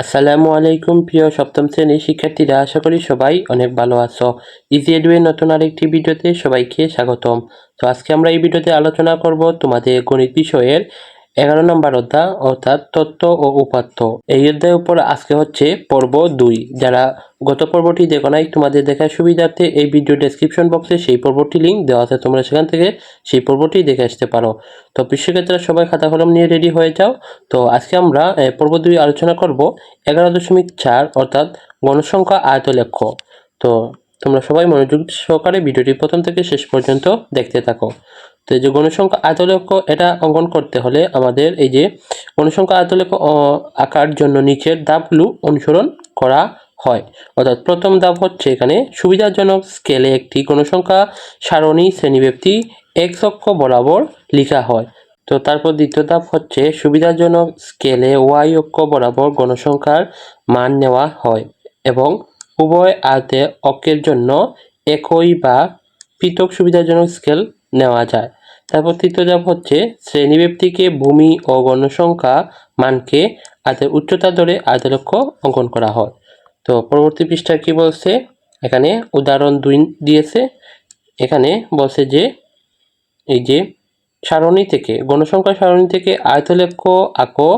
আসসালামু আলাইকুম, প্রিয় সপ্তম শ্রেণির শিক্ষার্থীরা, আশা করি সবাই অনেক ভালো আছো। ইজি এডুয়ের নতুন আরেকটি ভিডিওতে সবাইকে স্বাগতম। তো আজকে আমরা এই ভিডিওতে আলোচনা করব তোমাদের গণিত বিষয়ের এগারো নম্বর অধ্যায়, অর্থাৎ তত্ত্ব ও উপাত্ত। এই অধ্যায়ের উপর আজকে হচ্ছে পর্ব দুই। যারা গত পর্বটি দেখো নাই, তোমাদের দেখার সুবিধার্থে এই ভিডিও ডেসক্রিপশন বক্সে সেই পর্বটি লিঙ্ক দেওয়া আছে, তোমরা সেখান থেকে সেই পর্বটি দেখে আসতে পারো। তো বিশ্বক্ষেত্রে সবাই খাতা কলম নিয়ে রেডি হয়ে যাও। তো আজকে আমরা পর্ব দুই আলোচনা করব এগারো দশমিক চার, অর্থাৎ গণসংখ্যা আয়ত আয়তলেখ্য তো তোমরা সবাই মনোযোগ সহকারে ভিডিওটি প্রথম থেকে শেষ পর্যন্ত দেখতে থাকো। তো এই যে গণসংখ্যা আয়তলেখ্য এটা অঙ্কন করতে হলে আমাদের এই যে গণসংখ্যা আয়তলেখ্য অ- আঁকার জন্য নিচের ধাপগুলো অনুসরণ করা হয়। অর্থাৎ প্রথম ধাপ হচ্ছে এখানে, সুবিধাজনক স্কেলে একটি গণসংখ্যা সারণী শ্রেণীব্যাপ্তি এক্স অক্ষ বরাবর লেখা হয়। তো তারপর দ্বিতীয় ধাপ হচ্ছে, সুবিধাজনক স্কেলে ওয়াই অক্ষ বরাবর গণসংখ্যার মান নেওয়া হয় এবং উভয় আয়তে অক্ষের জন্য একই বা পৃথক সুবিধাজনক স্কেল নেওয়া যায়। তারপর তৃতীয় ধাপ হচ্ছে শ্রেণীব্যাপ্তিকে ভূমি ও গণসংখ্যা মানকে আয়তের উচ্চতা ধরে আয়তলক্ষ অঙ্কন করা হয়। তো পরবর্তী পৃষ্ঠায় কি বলছে? এখানে উদাহরণ দুই দিয়েছে। এখানে বলছে যে, এই যে সারণী থেকে, গণসংখ্যা সারণী থেকে আয়তলেখ্য আঁকো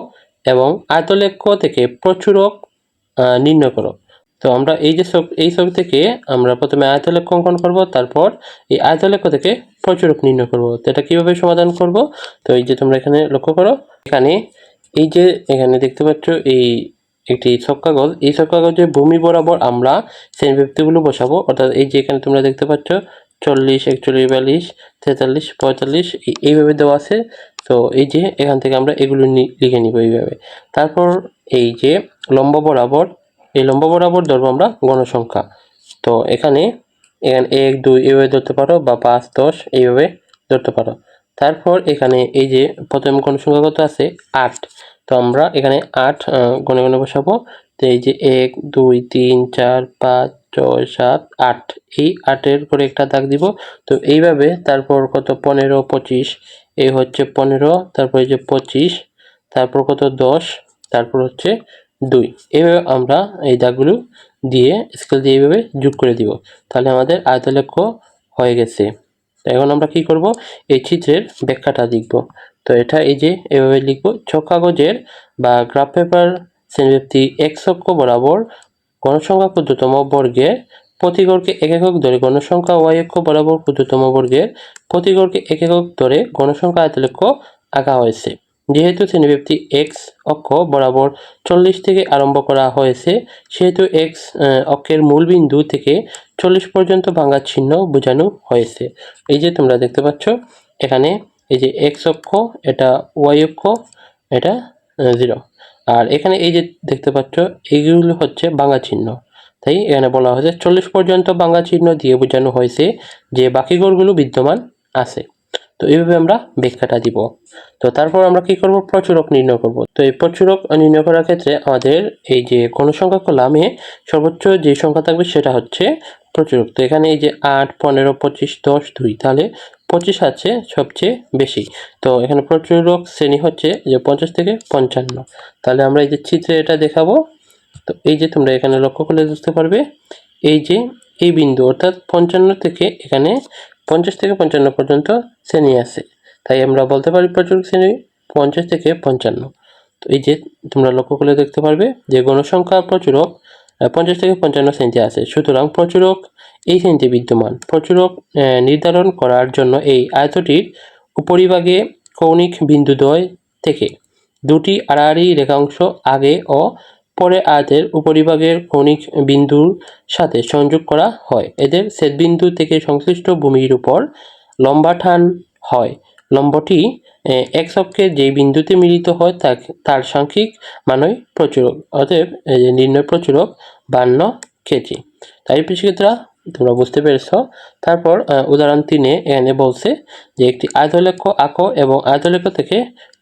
এবং আয়তলেখ্য থেকে প্রচুরক নির্ণয় করো। তো আমরা এই যে সব, এই ছবি থেকে আমরা প্রথমে আয়তলেখ্য অঙ্কন করব, তারপর এই আয়তলেখ্য থেকে প্রচুরক নির্ণয় করব। তো এটা কীভাবে সমাধান করব? তো এই যে তোমরা এখানে লক্ষ্য করো, এখানে এই যে এখানে দেখতে পাচ্ছ এই একটি ছক্কাগজ এই ছক কাগজে ভূমি বরাবর আমরা শ্রেণীব্যক্তিগুলো বসাবো। অর্থাৎ এই যে এখানে তোমরা দেখতে পাচ্ছ চল্লিশ, একচল্লিশ, বিয়াল্লিশ, তেতাল্লিশ, পঁয়তাল্লিশ এইভাবে দেওয়া আছে। তো এই যে এখান থেকে আমরা এগুলো লিখে নিব এইভাবে। তারপর এই যে লম্বা বরাবর এই লম্ব বরাবর ধরবো আমরা গণসংখ্যা। তো এখানে এখানে এক, দুই এইভাবে ধরতে পারো বা পাঁচ, দশ এইভাবে ধরতে পারো। তারপর এখানে এই যে প্রথম গণসংখ্যা কত আছে আট। তো আমরা এখানে আট গণে গণে বসাবো। তো এই যে এক, দুই, তিন, চার, পাঁচ, ছয়, সাত, আট। এই আটের পরে একটা দাগ দিব। তো এইভাবে তারপর কত? পনেরো, পঁচিশ। এই হচ্ছে পনেরো, তারপর এই যে পঁচিশ। তারপর কত? দশ। তারপর হচ্ছে দুই। এইভাবে আমরা এই দাগগুলো দিয়ে স্কেল দিয়ে এইভাবে যোগ করে দিব। তাহলে আমাদের আয়তলেখ্য হয়ে গেছে। তো এখন আমরা কি করব? এই চিত্রের ব্যাখ্যাটা লিখব। তো এটা এই যে এভাবে লিখব ছক কাগজের বা গ্রাফ পেপার শ্রেণীব্যক্তি এক্স অক্ষ বরাবর গণসংখ্যা ক্ষুদ্রতম বর্গের প্রতিগড়কে এক একক ধরে গণসংখ্যা ওয়াই অক্ষ বরাবর ক্ষুদ্রতম বর্গের প্রতিগড়কে এক একক ধরে গণসংখ্যা আয়তলেখ্য আঁকা হয়েছে। যেহেতু শ্রেণীব্যক্তি এক্স অক্ষ বরাবর চল্লিশ থেকে আরম্ভ করা হয়েছে, সেহেতু এক্স অক্ষের মূল বিন্দু থেকে চল্লিশ পর্যন্ত ভাঙার চিহ্ন বোঝানো হয়েছে। এই যে তোমরা দেখতে পাচ্ছ, এখানে এই যে এক্স অক্ষ, এটা ওয়াই অক্ষ, এটা জিরো আর এখানে এই যে দেখতে পাচ্ছ, এইগুলো হচ্ছে ভাঙা চিহ্ন। তাই এখানে বলা হয়েছে চল্লিশ পর্যন্ত ভাঙা চিহ্ন দিয়ে বোঝানো হয়েছে যে বাকি গড়গুলো বিদ্যমান আছে। তো এইভাবে আমরা ব্যাখ্যাটা দিব। তো তারপর আমরা কি করব? প্রচুরক নির্ণয় করব। তো এই প্রচুরক নির্ণয় করার ক্ষেত্রে আমাদের এই যে গণসংখ্যা কলামে সর্বোচ্চ যে সংখ্যা থাকবে সেটা হচ্ছে প্রচুরক তো এখানে এই যে আট, পনেরো, পঁচিশ, দশ, দুই, তাহলে পঁচিশ আছে সবচেয়ে বেশি। তো এখানে প্রচুরক শ্রেণি হচ্ছে যে পঞ্চাশ থেকে পঞ্চান্ন। তাহলে আমরা এই যে চিত্রে এটা দেখাবো। তো এই যে তোমরা এখানে লক্ষ্য করলে বুঝতে পারবে, এই যে এই বিন্দু অর্থাৎ পঞ্চান্ন থেকে এখানে পঞ্চাশ থেকে পঞ্চান্ন পর্যন্ত শ্রেণি আছে তাই আমরা বলতে পারি প্রচুর শ্রেণি, পঞ্চাশ থেকে পঞ্চান্ন। তো এই যে তোমরা লক্ষ্য করলে দেখতে পারবে যে গণসংখ্যা প্রচুরক পঞ্চাশ থেকে পঞ্চান্ন শ্রেণীতে আছে। সুতরাং প্রচুরক এই শ্রেণীতে বিদ্যমান। প্রচুরক নির্ধারণ করার জন্য এই আয়তটির উপরিভাগে কৌণিক বিন্দুদ্বয় থেকে দুটি আড়াআড়ি রেখাংশ আগে ও পরে আয়তের উপরিভাগের কৌণিক বিন্দুর সাথে সংযোগ করা হয়। এদের ছেদবিন্দু থেকে সংশ্লিষ্ট ভূমির উপর লম্বা টান হয়। লম্বটি এক অক্ষে যে বিন্দুতে মিলিত হয় তার সাংখ্যিক মানই প্রচুরক, অতএব নির্ণয় প্রচুরক বান্ন কেজি। তাই শিক্ষার্থীরা তোমরা বুঝতে পেরেছ। তারপর উদাহরণ তিনে এখানে বলছে যে একটি আয়তলেখ্য আঁকো এবং আয়তলেখ্য থেকে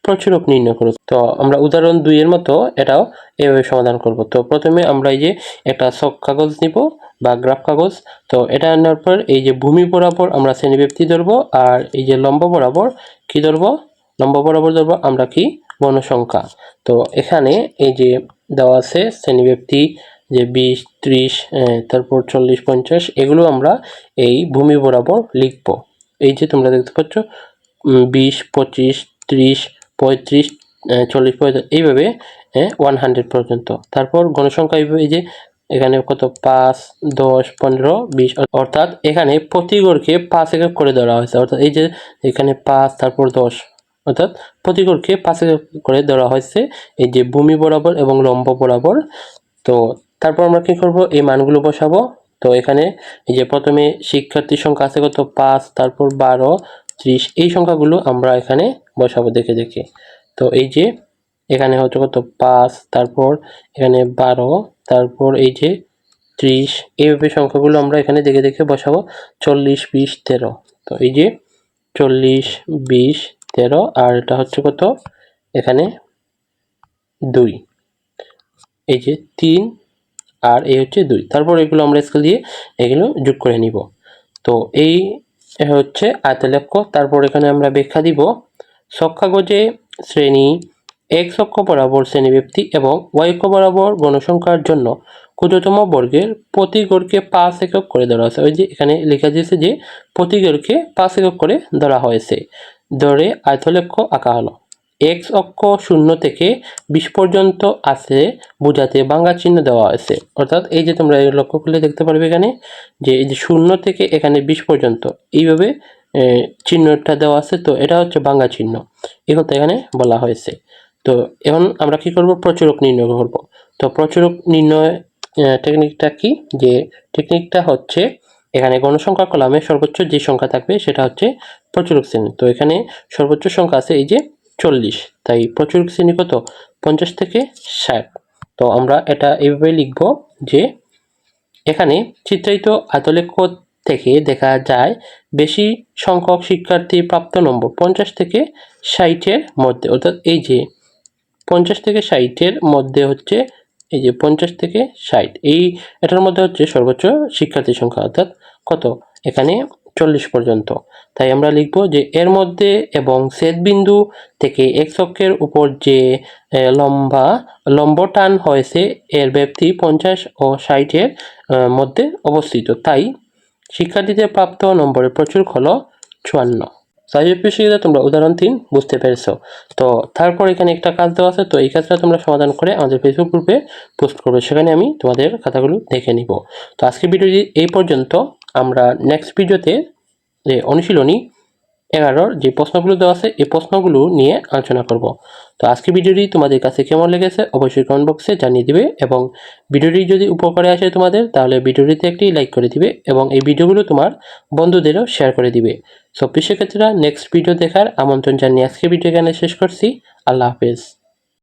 প্রচুরক নির্ণয় করো তো আমরা উদাহরণ দুইয়ের মতো এটাও এভাবে সমাধান করব। তো প্রথমে আমরা এই যে একটা শখ কাগজ নিব বা গ্রাফ কাগজ। তো এটা নেওয়ার পর এই যে ভূমি বরাবর আমরা শ্রেণীব্যক্তি ধরবো আর এই যে লম্ব বরাবর কি ধরবো? লম্ব বরাবর ধরবো আমরা কি? গণসংখ্যা তো এখানে এই যে দেওয়া আছে শ্রেণীব্যক্তি যে বিশ, ত্রিশ তারপর চল্লিশ, পঞ্চাশ, এগুলো আমরা এই ভূমি বরাবর লিখব। এই যে তোমরা দেখতে পাচ্ছ বিশ, পঁচিশ, ত্রিশ পঁয়ত্রিশ চল্লিশ পঁয়ত্রিশ, এইভাবে ওয়ান হান্ড্রেড পর্যন্ত। তারপর গণসংখ্যা এইভাবে যে, এখানে কত? পাঁচ, দশ, পনেরো, বিশ, অর্থাৎ এখানে প্রতি গড়কে পাঁচ একক করে ধরা হয়েছে। অর্থাৎ এই যে, এখানে পাঁচ, তারপর দশ, অর্থাৎ প্রতি গড়কে পাঁচ একক করে ধরা হয়েছে। এই যে, ভূমি বরাবর এবং লম্ব বরাবর। তো, তারপর আমরা কি করব? এই মানগুলো বসাবো। তো, এখানে এই যে, প্রথমে শিক্ষার্থীর সংখ্যা আছে কত? পাঁচ, তারপর বারো ত্রিশ এই সংখ্যাগুলো আমরা এখানে বসাবো দেখে দেখে। তো এই যে, এখানে হচ্ছে কত? পাঁচ, তারপর এখানে বারো, তারপর এই যে ত্রিশ, এইভাবে সংখ্যাগুলো আমরা এখানে দেখে দেখে বসাবো। চল্লিশ, বিশ, তেরো। তো এই যে চল্লিশ, বিশ, তেরো, আর এটা হচ্ছে কত? এখানে দুই। এই যে তিন, আর এই হচ্ছে দুই। তারপর এগুলো আমরা স্কেল দিয়ে এগুলো যোগ করে নিব। তো এই হচ্ছে আয়তলক্ষ তারপর এখানে আমরা ব্যাখ্যা দিব সক্ষাগজে শ্রেণি, এক অক্ষ বরাবর শ্রেণি ব্যক্তি এবং ওয়াই বরাবর গণসংখ্যার জন্য ক্ষুদ্রতম বর্গের প্রতি গড়কে পাঁচ একক করে ধরা হয়েছে। ওই যে এখানে লেখা দিয়েছে যে প্রতি গড়কে পাঁচ একক করে ধরা হয়েছে। ধরে আয়তলক্ষ আঁকা হলো। এক্স অক্ষ শূন্য থেকে বিশ পর্যন্ত আছে বোঝাতে বাংলা চিহ্ন দেওয়া আছে। অর্থাৎ এই যে তোমরা লক্ষ্য করলে দেখতে পারবে এখানে যে এই যে শূন্য থেকে এখানে বিশ পর্যন্ত, এইভাবে চিহ্নটা দেওয়া আছে। তো এটা হচ্ছে বাংলা চিহ্ন। এই কথা এখানে বলা হয়েছে। তো এখন আমরা কি করব? প্রচুরক নির্ণয় করব। তো প্রচুরক নির্ণয় টেকনিকটা কি? যে টেকনিকটা হচ্ছে এখানে গণসংখ্যা কলামে সর্বোচ্চ যে সংখ্যা থাকবে সেটা হচ্ছে প্রচুরক শ্রেণি। তো এখানে সর্বোচ্চ সংখ্যা আছে এই যে চল্লিশ, তাই প্রচুরক শ্রেণি কত? পঞ্চাশ থেকে ষাট। তো আমরা এটা এইভাবে লিখব যে এখানে চিত্রায়িত আতলেখ থেকে দেখা যায় বেশি সংখ্যক শিক্ষার্থী প্রাপ্ত নম্বর পঞ্চাশ থেকে ষাটের মধ্যে। অর্থাৎ এই যে পঞ্চাশ থেকে ষাটের মধ্যে হচ্ছে এই যে পঞ্চাশ থেকে ষাট, এই এটার মধ্যে হচ্ছে সর্বোচ্চ শিক্ষার্থী সংখ্যা। অর্থাৎ কত? এখানে চল্লিশ পর্যন্ত। তাই আমরা লিখব যে এর মধ্যে এবং বিন্দু থেকে এক অক্ষের উপর যে লম্বা, লম্ব টান হয়েছে, এর ব্যাপ্তি পঞ্চাশ ও ষাটের মধ্যে অবস্থিত। তাই শিক্ষার্থীদের প্রাপ্ত নম্বরের প্রচুর হলো চুয়ান্ন। সাইজের তোমরা উদাহরণ তিন বুঝতে পেরেছ। তো তারপর এখানে একটা কাজ দেওয়া আছে, তো এই কাজটা তোমরা সমাধান করে আমাদের ফেসবুক গ্রুপে পোস্ট করবে। সেখানে আমি তোমাদের খাতাগুলো দেখে নিব। তো আজকে ভিডিওটি এই পর্যন্ত। আমরা নেক্সট ভিডিওতে যে অনুশীলনী এগারোর যে প্রশ্নগুলো দেওয়া আছে, এই প্রশ্নগুলো নিয়ে আলোচনা করব। তো আজকে ভিডিওটি তোমাদের কাছে কেমন লেগেছে অবশ্যই কমেন্ট বক্সে জানিয়ে দিবে এবং ভিডিওটি যদি উপকারে আসে তোমাদের, তাহলে ভিডিওটিতে একটি লাইক করে দিবে এবং এই ভিডিওগুলো তোমার বন্ধুদেরও শেয়ার করে দিবে। সব শিক্ষার্থীরা নেক্সট ভিডিও দেখার আমন্ত্রণ জানিয়ে আজকে ভিডিও এখানে শেষ করছি। আল্লাহ হাফেজ।